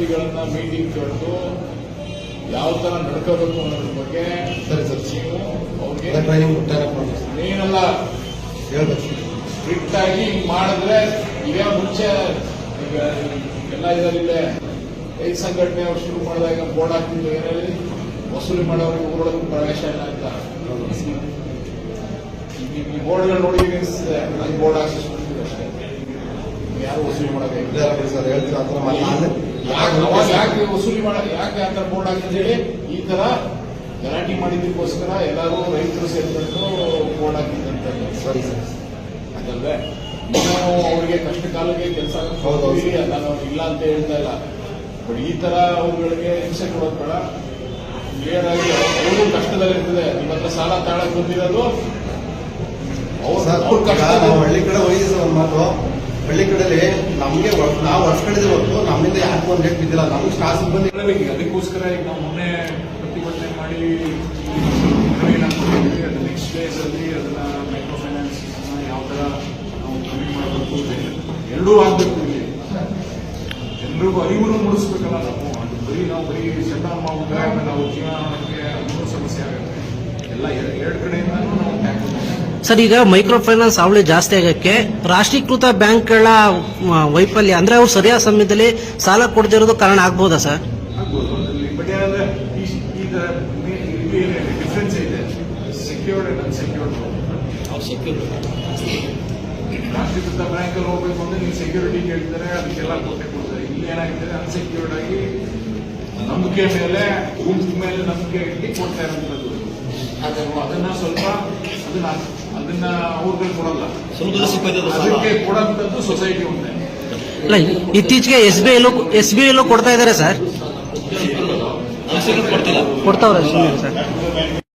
ಸಿಬ್ಬಂದಿಗಳನ್ನ meeting ಕರೆದು ಯಾವ ತರ ನಡ್ಕೋಬೇಕು ಅನ್ನೋದ್ರ ಬಗ್ಗೆ ಸರಿ ಸರ್. ನೀವು ಅವ್ರಿಗೆ ಏನೆಲ್ಲ ಹೇಳ್ಬೇಕು. ಸ್ಟ್ರಿಕ್ಟ್ ಆಗಿ ಹಿಂಗ್ ಮಾಡಿದ್ರೆ ಈಗ ಮುಂಚೆ ಈಗ ಎಲ್ಲ ಇದರಲ್ಲಿದೆ ರೈತ ಸಂಘಟನೆ ಅವ್ರು ಶುರು ಮಾಡಿದಾಗ ಬೋರ್ಡ್ ಹಾಕಿದ್ರು ಏನಲ್ಲಿ ವಸೂಲಿ ಮಾಡೋರಿಗೆ ಊರೊಳಗೆ ಪ್ರವೇಶ ಇಲ್ಲ ಅಂತ. ಈ ಬೋರ್ಡ್ಗಳು ನೋಡಿ ಬೋರ್ಡ್ ಹಾಕಿ ಸುಮ್ನಿದೆ ಅಷ್ಟೇ ಯಾರು ವಸೂಲಿ ಮಾಡೋದೇ ಸರ್ ಹೇಳ್ತೀನಿ ಆ ಥರ ಮಾಡಿ ಯಾಕೆ- ವಸೂಲಿ ಮಾಡ ಯಾಕೆ ಆ ಥರ ಬೋರ್ಡ್ ಹಾಕಿದ್ರೆ ಈ ತರ ಗಲಾಟೆ ಮಾಡಿದ್ದಕ್ಕೋಸ್ಕರ ಎಲ್ಲರೂ ರೈತರು ಸೇರ್ಕೊಂಡು ಬೋರ್ಡ್ ಹಾಕಿದ್ದಂತ ಸರಿ ಸರ್. ಅದಲ್ವೇ? ಇನ್ನು ಅವರಿಗೆ ಕಷ್ಟ ಕಾಲಕ್ಕೆ ಕೆಲಸ. ನಾನು ಇಲ್ಲ ಅಂತ ಹೇಳ್ತಾ ಇಲ್ಲ. ಬಟ್ ಈ ತರ ಅವುಗಳಿಗೆ ಹಿಂಸೆ ಕೊಡೋದು ಬೇಡ. ಕ್ಲಿಯರ್ ಆಗಿ ಅವರು ಕಷ್ಟದಲ್ಲಿರ್ತದೆ. ನಿಮ್ಮ ಹತ್ರ ಸಾಲ ತಾಳಕ್ ಬಂದಿರೋದು. ಅವ್ರು ಕಷ್ಟ ನಾವು ಹಳ್ಳಿ ಕಡೆ ಒಂದು ಮಾತು? ಹಳ್ಳಿ ಕಡೆಯಲ್ಲಿ ನಮಗೆ ನಾವು ಹೊಡ್ಸ್ಕೊಂಡಿದ್ದೀವಿ ಹೊತ್ತು ನಮ್ಮಿಂದ ಯಾಕೆ ಒಂದು ರೇಟ್ ಬಿದ್ದಿಲ್ಲ. ನಮ್ಗೆ ಸ್ಟಾರ್ ಸಿಬ್ಬಂದಿ ಅದಕ್ಕೋಸ್ಕರ ಈಗ ನಾವು ಮೊನ್ನೆ ಪ್ರತಿಭಟನೆ ಮಾಡಿ ಅದು ನೆಕ್ಸ್ಟ್ ಡೇಸ್ ಅಲ್ಲಿ ಅದನ್ನ ಮೈಕ್ರೋ ಫೈನಾನ್ಸ್ ಯಾವ ತರ ನಾವು ಕಮ್ಮಿ ಮಾಡಬೇಕು ಎರಡೂ ಆಗ್ಬೇಕು ಇಲ್ಲಿ. ಜನರಿಗೂ ಅರಿವು ಮೂಡಿಸ್ಬೇಕಲ್ಲ ನಾವು. ಬರೀ ನಾವು ಬರೀ ಶಟ್ ಡೌನ್ ನಾವು ಸರ್, ಈಗ ಮೈಕ್ರೋ ಫೈನಾನ್ಸ್ ಅವಳಿ ಜಾಸ್ತಿ ಆಗಕ್ಕೆ ರಾಷ್ಟ್ರೀಕೃತ ಬ್ಯಾಂಕ್ಗಳ ಗಳ ವೈಫಲ್ಯ, ಅಂದ್ರೆ ಅವ್ರು ಸರಿಯಾದ ಸಮಯದಲ್ಲಿ ಸಾಲ ಕೊಡದಿರೋದು ಕಾರಣ ಆಗ್ಬೋದಾ ಸರ್? ನಂಬಿಕೆ ಮೇಲೆ ಗುಂಪು ಮೇಲೆ ನಂಬಿಕೆ ಇಟ್ಟು ಕೊಡ್ತಾ ಇರೋದು ಅದನ್ನ ಸ್ವಲ್ಪ ಅದನ್ನ ಅದನ್ನ ಅವ್ರಿಗೆ ಕೊಡಲ್ಲ. ಅದಕ್ಕೆ ಕೊಡಂತದ್ದು ಸೊಸೈಟಿ ಒಂದೇ. ಅಲ್ಲ ಇತ್ತೀಚೆಗೆ ಎಸ್ ಬಿ ಐಲು ಎಸ್ ಬಿ ಐಲು ಕೊಡ್ತಾ ಇದ್ದಾರೆ ಸರ್? ಕೊಡ್ತಾವ್ರೆ ಸರ್.